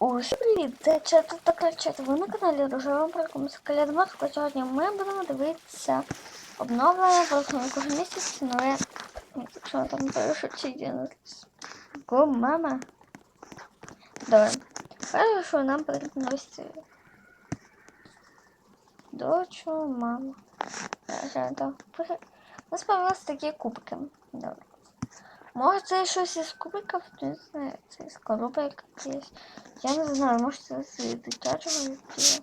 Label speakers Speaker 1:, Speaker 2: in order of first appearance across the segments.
Speaker 1: Усім привіт! Це чата та кричати. Ви на каналі Рожева Паркомс. Калядматку. Сьогодні ми будемо дивитися обновлення кожен кожен місяць нове. Якщо там пишуть чи Го, мама. Добре. Перше, що нам потрібно вести. Дочу, маму. У нас появилися такі кубки. Добре. Може це щось із кубиків, не знаю, це із коробок якийсь. Я не знаю, може це з дитячого відділу.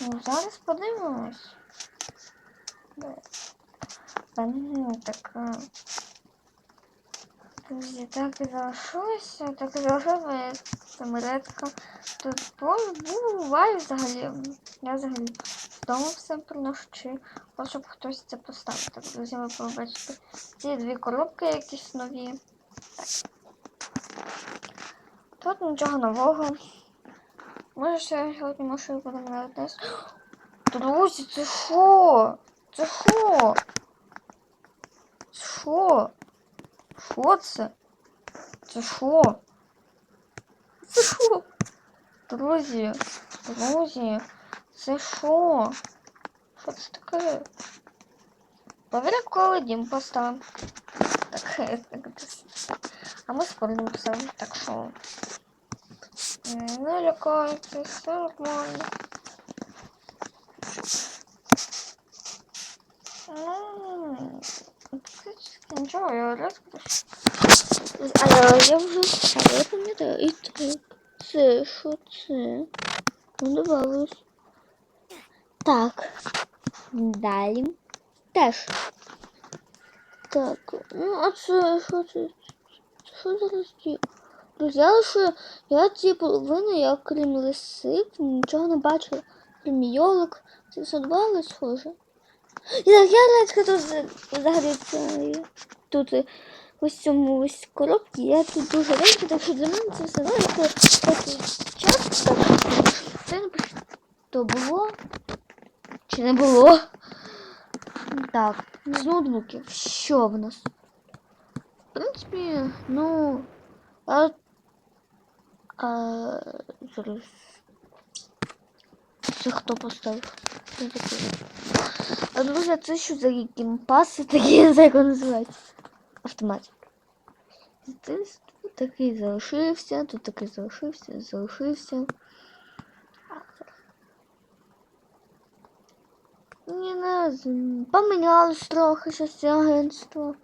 Speaker 1: Ну, зараз подивимось. Де? Блін, так. Друзі, так і залишилося, так і залишилося там редка. Тут буває взагалі. Я взагалі вдома все приношу, чи просто хтось це поставив. Так, друзі, ви побачите. Ці дві коробки якісь нові. Так. Тут нічого нового. Може ще сьогодні машину будемо на. Друзі, це що? Це що? Що? Що це? Це що? Це що? Друзі, друзі, це що? Що це таке? Повіря, коли дім поставимо. Так, так, так. А ми споримо все. Так що. Не лякайте, все нормально. Ну, практично нічого, я розкажу. Але я вже але я пам'ятаю. І так, це що це? Ну, добавилось. Так. Далі. Теж. Так, ну а це що це? Що за розділ? Друзі, що я ці половини, я крім лисик, нічого не бачила. Крім йолок. Це все два схоже. І так, я речка тут взагалі тут ось цьому ось коробці, я тут дуже речка, так що для мене це все. Такий час, так чи не було? Так, з ноутбуків. Що в нас? В принципі, ну. А, а зараз. Це хто поставив? Це таке. А друзі, це що за геймпаси такі, я не знаю, як вони називаються. Автоматик. Тут такий залишився, тут такий залишився, залишився. Не знаю, помінялось трохи щось агентство.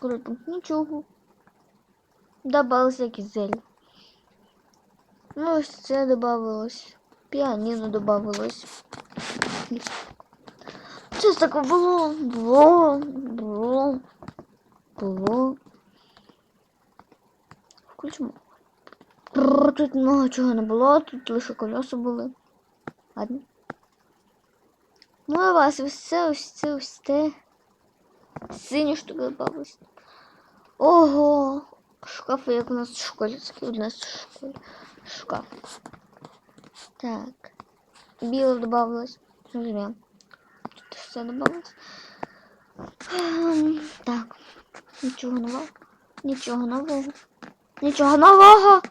Speaker 1: Круто, нічого. Добавилось якісь зелі. Ну, ось це добавилось. Піаніно добавилось. Щось таке було, було, було, було. Включимо. Тут много чого не було, тут лише колеса були. Ладно. Ну, а вас ось це, ось це, ось те. Добавились. Ого! Шкафи, як у нас в школі. Такі у нас в школі. Шкаф. Так. Біло добавилось. Зря. Тут все добавилось. Ем, Так. Нічого нового. Нічого нового. Нічого нового.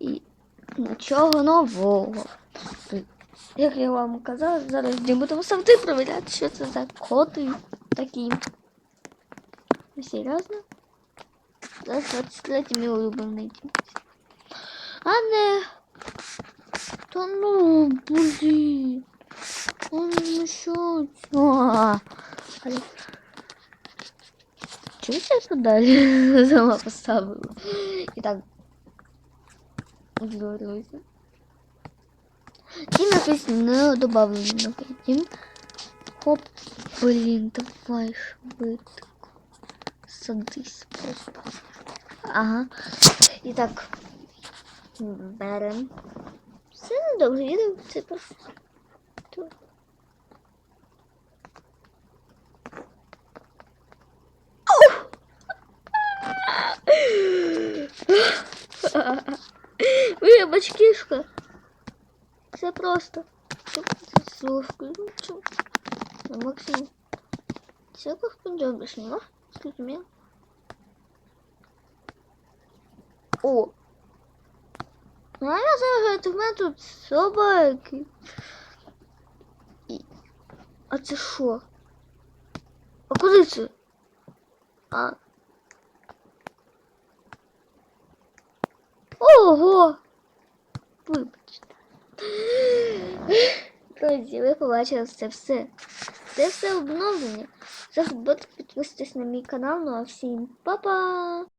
Speaker 1: І нічого нового. Як я вам казала, зараз не будемо завжди провіряти, що це за коди такі. Ви серйозно? Зараз 23 мій улюблений. А не. Та ну, блін. Он ну що? А, але... Чому я це далі сама поставила? І так. Якийсь не добавлено. Тім. Хоп, блін, давай швидко. Садись просто. Ага. І так. Берем. Все недовго відео, це просто. Вибач, кішка. Це просто. Словку. На максимум. Все как пойдет, больше не Скажи мне. О! Ну, а я зараз в мене тут собаки. І... А це що? А куди це? А. Ого! Вибачте. Друзі, ви побачили це все. Це все обновлення. Забудьте підписуйтесь на мій канал. Ну а всім па-па!